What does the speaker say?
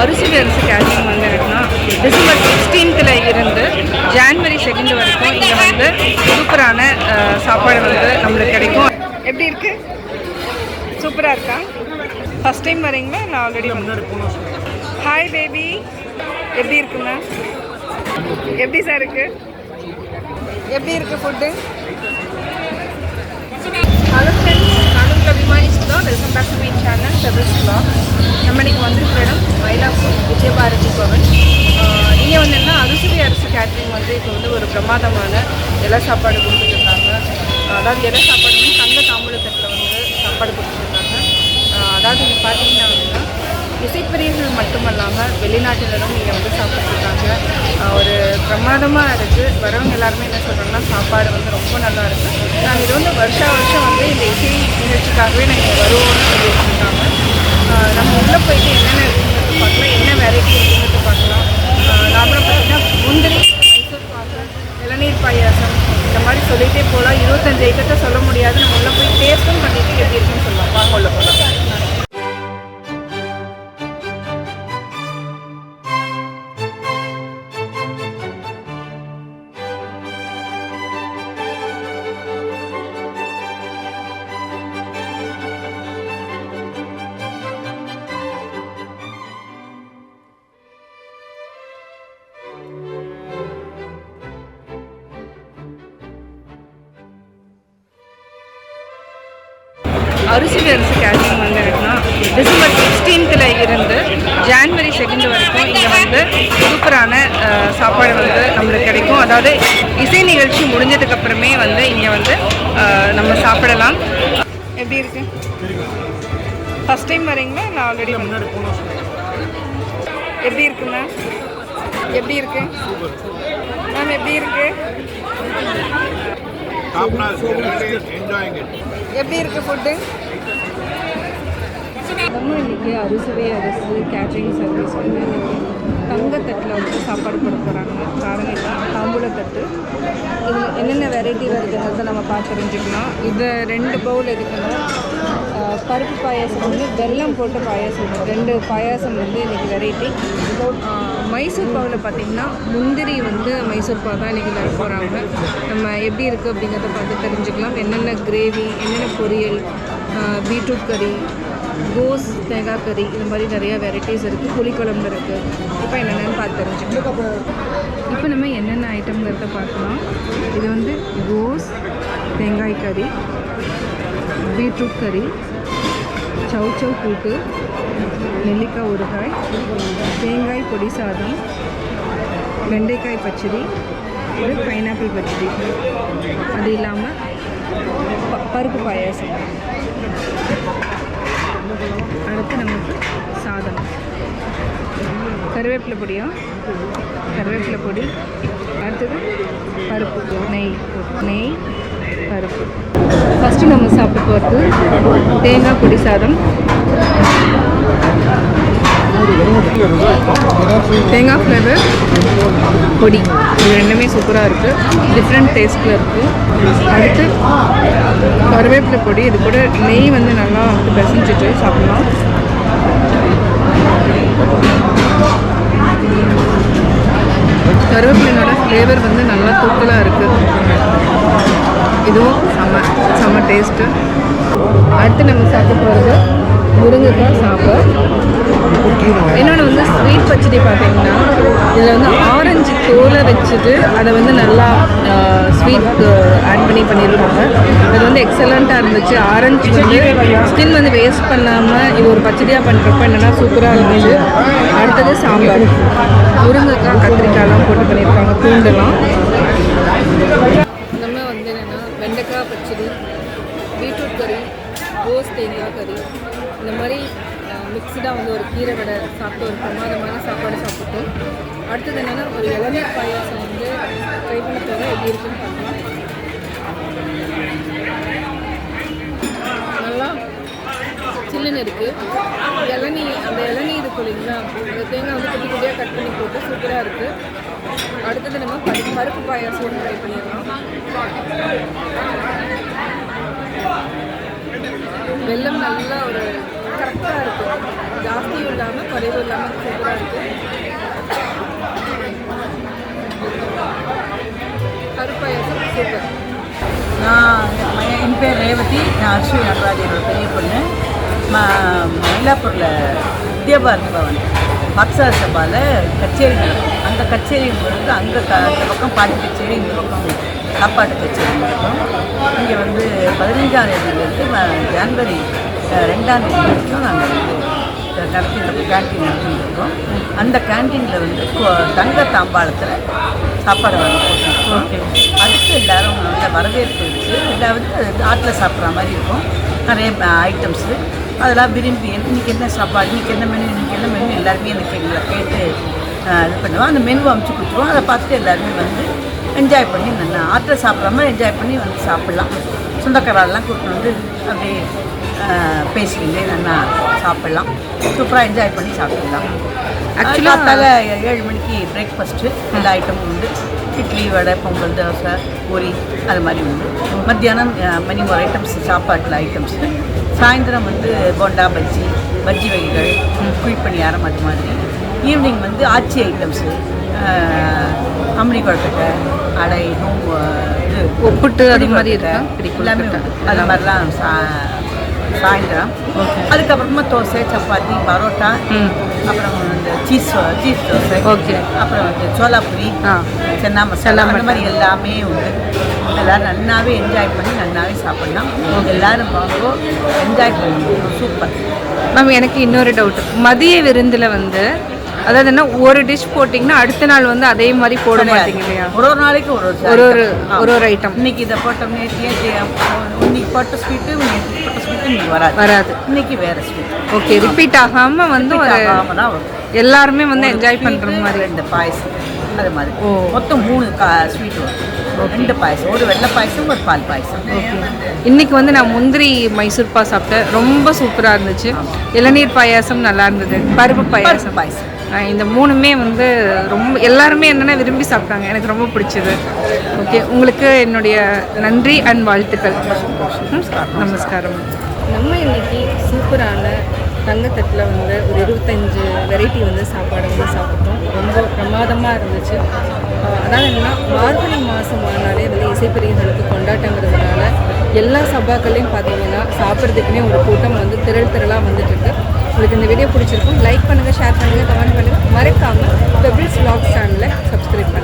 அரிசி அரிசி கேட்டரிங் வந்து இருக்குன்னா டிசம்பர் சிக்ஸ்டீன்த்தில் இருந்து ஜான்வரி செகண்ட் வரைக்கும் இங்கே வந்து சூப்பரான சாப்பாடு வந்து நம்மளுக்கு கிடைக்கும். எப்படி இருக்கு? சூப்பராக இருக்கா? ஃபஸ்ட் டைம் வரீங்களா? இல்லை ஆல்ரெடி ஹாய் பேபி எப்படி இருக்குங்க எப்படி சார் இருக்கு? எப்படி இருக்கு ஃபுட்டு ஹலோ ஃப்ரெண்ட்ஸ் நானும் உங்கள் விமானிச்சு தான் welcome back to my channel Sewell's நம்ம இன்னைக்கு வந்திருக்கிற இடம் இப்போ வந்து ஒரு பிரமாதமான இலை சாப்பாடு கொடுத்துட்ருக்காங்க. அதாவது இலை சாப்பாடு வந்து தங்க தாம்பூலத்தட்டில் வந்து சாப்பாடு கொடுத்துட்ருக்காங்க. அதாவது இங்கே பார்த்தீங்கன்னா அப்படின்னா இசைப்பிரியர்கள் மட்டுமல்லாமல் வெளிநாட்டினரும் இங்கே வந்து சாப்பிட்ருக்காங்க. ஒரு பிரமாதமாக இருக்குது வரவங்க எல்லாருமே என்ன சொல்கிறாங்கன்னா சாப்பாடு வந்து ரொம்ப நல்லா இருக்குது நாங்கள் இது வந்து வருஷா வருஷம் வந்து இந்த இசை நிகழ்ச்சிக்காகவே நாங்கள் வருவோம்னு சொல்லி வச்சுருக்காங்க நம்ம உள்ளே போயிட்டு என்னென்ன இருக்குங்கிறது பார்க்கலாம் என்ன வெரைட்டி இருக்குங்கிறது பார்க்கலாம் நார்மலாக பார்த்தீங்கன்னா முந்திரி மைசூர் பாக்கு இளநீர் பாயாசம் இந்த மாதிரி சொல்லிகிட்டே போகலாம் இருபத்தஞ்சு சொல்ல முடியாது. நம்ம அரிசி அரிசி கேட்டரிங் வந்து இருக்குன்னா டிசம்பர் சிக்ஸ்டீன்த்தில் இருந்து ஜான்வரி செகண்ட் வரைக்கும் இங்கே வந்து சூப்பரான சாப்பாடு வந்து நம்மளுக்கு கிடைக்கும். அதாவது இசை நிகழ்ச்சி முடிஞ்சதுக்கு அப்புறமே வந்து இங்கே வந்து நம்ம சாப்பிடலாம். எப்படி இருக்கு? ஃபஸ்ட் டைம் வரீங்களா? இல்லை ஆல்ரெடி எப்படி இருக்குங்க எப்படி இருக்கு? மேம் எப்படி இருக்கு? எப்படி இருக்கு ஃபுட்டு இன்னைக்கு அரிசுவை அரிசி கேட்ரிங் சர்வீஸ் வந்து தங்கத்தட்டில் வந்து சாப்பாடு கொடுக்குறாங்க போகிறாங்க காரணம் என்ன தாம்பூலத்தட்டு இதில் என்னென்ன வெரைட்டி வருதுங்கிறத நம்ம பார்த்து தெரிஞ்சுக்கலாம். இது ரெண்டு பவுல் எடுக்கணும். பருப்பு பாயாசம் வந்து வெல்லம் போட்ட பாயாசம். ரெண்டு பாயாசம் வந்து இன்றைக்கி வெரைட்டி மைசூர் பாவில் பார்த்திங்கன்னா முந்திரி வந்து மைசூர் பாவ் தான் இன்றைக்கி தர போகிறாங்க நம்ம எப்படி இருக்குது அப்படிங்கிறத பார்த்து தெரிஞ்சுக்கலாம். என்னென்ன கிரேவி என்னென்ன பொரியல் பீட்ரூட் கறி கோஸ் தேங்காய் கறி இது மாதிரி நிறைய வெரைட்டிஸ் இருக்குது புளிக்குழம்பு இருக்குது இப்போ என்னென்னு பார்த்து தெரிஞ்சுக்கலாம். இப்போ நம்ம என்னென்ன ஐட்டம்ங்கிறத பார்க்கலாம். இது வந்து கோஸ் தேங்காய் கறி பீட்ரூட் கறி சவு சவு கூட்டு நெல்லிக்காய் ஊறுகாய் தேங்காய் பொடி சாதம் வெண்டைக்காய் பச்சடி இது பைனாப்பிள் பச்சடி. அது இல்லாமல் ப- பருப்பு பாயாசம். அடுத்து நமக்கு சாதம். கருவேப்பிலை பொடியா? கருவேப்பிலை பொடி. அடுத்தது பருப்பு. நெய். நெய் பருப்பு. ஃபஸ்ட்டு நம்ம சாப்பிட போகிறது தேங்காய் பொடி சாதம். தேங்காய் ஃப்ளேவர் பொடி. இது ரெண்டுமே சூப்பராக இருக்குது டிஃப்ரெண்ட் டேஸ்ட்டில் இருக்குது அடுத்து கருவேப்பிலை பொடி. இது கூட நெய் வந்து நல்லா வந்து பிசைஞ்சிட்டு சாப்பிடலாம். கருவேப்பிலையோட ஃப்ளேவர் வந்து நல்லா தூக்கலாக இருக்குது இதுவும் செம்ம செம்ம டேஸ்ட்டு அடுத்து நம்ம சாப்பிட போகிறது முருங்கைக்காய் சாம்பார். இன்னொன்று வந்து ஸ்வீட் பச்சடி பார்த்தீங்கன்னா இதில் வந்து ஆரஞ்சு தோலை வச்சுட்டு அதை வந்து நல்லா ஸ்வீட் ஆட் பண்ணி பண்ணியிருக்காங்க. அது வந்து எக்ஸலண்ட்டாக இருந்துச்சு. ஆரஞ்சு வந்து ஸ்கின் வந்து வேஸ்ட் பண்ணாமல் இது ஒரு பச்சடியாக பண்ணுறப்ப என்னென்னா சூப்பராக இருந்துச்சு. அடுத்தது சாம்பார். முருங்கைக்காய் கத்திரிக்காய்லாம் போட்டு பண்ணியிருக்காங்க. பூண்டுலாம். நம்ம வந்து என்னென்னா வெண்டைக்காய் பச்சடி பீட்ரூட் கறி ரோஸ் தேங்காய் கறி இந்த மாதிரி மிக்சடாக வந்து ஒரு கீரை வடை சாப்பிட்டு ஒரு பிரமாதமான சாப்பாடு சாப்பிட்டோம் அடுத்தது என்னென்னா ஒரு இளநீர் பாயாசம் வந்து ட்ரை பண்ண போகிறோம் எப்படி இருக்குன்னு பார்க்கலாம். நல்லா சில்லுன்னு இருக்குது இளநீ அந்த இளநீ இருக்கு இல்லைங்களா அந்த தேங்காய் வந்து குட்டி குட்டியாக கட் பண்ணி போட்டு சூப்பராக இருக்குது அடுத்தது நம்ம பருப்பு பருப்பு பாயாசம் ட்ரை பண்ணிடலாம். வெல்லம் நல்லா ஒரு கரெக்டாக இருக்கும் ஜாஸ்தியும் இல்லாமல் குறைவும் இல்லாமல் சூப்பராக இருக்கும் கருப்பாயசம் சூப்பர் நான் என் பேர் ரேவதி. நான் அஸ்வினி நடராஜனோட பெரிய பொண்ணு. மயிலாப்பூரில் வித்யாபாரதி பவன் பக்ஸார் சபாவில் கச்சேரி நடக்கும். அந்த கச்சேரி வந்து அங்கே க அந்த பக்கம் பாட்டு கச்சேரி இந்த பக்கம் சாப்பாட்டு கச்சேரி நடக்கும். இங்கே வந்து பதினஞ்சாம் தேதியிலேருந்து ஜான்வரி ஜனவரி ரெண்டாம் தேதி வரைக்கும் நாங்கள் வந்து நடத்திட்டு கேன்டீன் நடத்திட்டு இருக்கோம். அந்த கேன்டீனில் வந்து தங்க தாம்பாளத்தில் சாப்பாடு வாங்கி அதுக்கு எல்லாரும் நல்ல வரவேற்பு இருக்குது எல்லாம் வந்து ஆட்டில் சாப்பிட்ற மாதிரி இருக்கும். நிறைய ஐட்டம்ஸு அதெல்லாம் விரும்பி இன்றைக்கி என்ன சாப்பாடு இன்றைக்கி என்ன மெனு இன்றைக்கி என்ன மெனு எல்லாருமே எனக்கு எங்களை கேட்டு இது பண்ணுவோம் அந்த மெனு அமுச்சு கொடுத்துருவோம் அதை பார்த்துட்டு எல்லாருமே வந்து என்ஜாய் பண்ணி நல்லா ஆட்டில் சாப்பிட்ற மாதிரி என்ஜாய் பண்ணி வந்து சாப்பிட்லாம். சொந்தக்காரெல்லாம் கூப்பிட்டு வந்து அப்படியே பேசிக்கிட்டே நல்லா சாப்பிட்லாம். சூப்பராக என்ஜாய் பண்ணி சாப்பிடலாம். ஆக்சுவலாக ஏழு மணிக்கு பிரேக்ஃபாஸ்ட்டு எல்லா ஐட்டமும் உண்டு. இட்லி வடை பொங்கல் தோசை பூரி அது மாதிரி உண்டு. மத்தியானம் மணி ஒரு ஐட்டம்ஸ் சாப்பாட்டில் ஐட்டம்ஸு சாயந்தரம் வந்து போண்டா பஜ்ஜி பஜ்ஜி வகைகள் குழிப்பணியாரம் அது மாதிரி. ஈவினிங் வந்து ஆச்சி ஐட்டம்ஸு அம்ரி கொழுக்கட்டை அடை இது ஒப்புட்டு அது மாதிரி எல்லாமே. அது மாதிரிலாம் சா- சாயந்தரம். அதுக்கப்புறமா தோசை சப்பாத்தி பரோட்டா அப்புறம் இந்த சீஸ் சீஸ் தோசை ஓகே அப்புறம் வந்து சோலாபுரி சென்னா மசாலா அந்த மாதிரி எல்லாமே உண்டு. எல்லாரும் நன்னாவே என்ஜாய் பண்ணி நன்னாவே சாப்பிடலாம். எல்லாரும் வாங்குவோம் என்ஜாய் பண்ணுவோம் சூப்பர். மேம் எனக்கு இன்னொரு டவுட் மதிய விருந்தில் வந்து அதாவது என்ன ஒரு டிஷ் போட்டிங்கன்னா அடுத்த நாள் வந்து அதே மாதிரி போட மாட்டீங்க இல்லையா? ஒரு ஒரு நாளைக்கு ஒரு ஒரு ஒரு ஒரு. ஒரு ஐட்டம் இன்னைக்கு இதை போட்டோம் இன்னைக்கு போட்ட ஸ்வீட்டு போட்ட ஸ்வீட்டு இன்னைக்கு வராது. வராது. இன்னைக்கு வேற ஸ்வீட் ஓகே ரிப்பீட் ஆகாம வந்து எல்லாருமே வந்து என்ஜாய் பண்ற மாதிரி. ரெண்டு பாயசம். அது மாதிரி. மொத்தம் மூணு ஸ்வீட் வரும். ரெண்டு பாயசம். ஒரு வெள்ளை பாயசம் ஒரு பால் பாயசம். இன்னைக்கு வந்து நான் முந்திரி மைசூர் பா சாப்பிட்டேன். ரொம்ப சூப்பராக இருந்துச்சு. இளநீர் பாயாசம் நல்லா இருந்தது. பருப்பு பாயாசம். பாயசம். இந்த மூணுமே வந்து ரொம்ப எல்லாருமே என்னென்ன விரும்பி சாப்பிட்டாங்க. எனக்கு ரொம்ப பிடிச்சது. ஓகே உங்களுக்கு என்னுடைய நன்றி அண்ட் வாழ்த்துக்கள். நமஸ்காரம். நம்ம இன்னைக்கு சூப்பரான தங்கத்தட்டில் வந்து ஒரு இருபத்தஞ்சு வெரைட்டி வந்து சாப்பாடு வந்து சாப்பிட்டோம். ரொம்ப பிரமாதமாக இருந்துச்சு. அதாவது என்னன்னா மார்கழி மாதம் ஆனாலே வந்து இசைப்பிரியர்களுக்கு கொண்டாட்டங்கிறதுனால எல்லா சபாக்களையும் பார்த்தீங்கன்னா சாப்பிட்றதுக்குனே ஒரு கூட்டம் வந்து திரள் திரளாக வந்துட்டு இருக்கு. உங்களுக்கு இந்த வீடியோ பிடிச்சிருக்கும் லைக் பண்ணுங்கள் ஷேர் பண்ணுங்கள் கமெண்ட் பண்ணுங்கள் மறக்காமல் பெபிள்ஸ் வ்ளாக் சேனலை சப்ஸ்கிரைப் பண்ணுங்கள்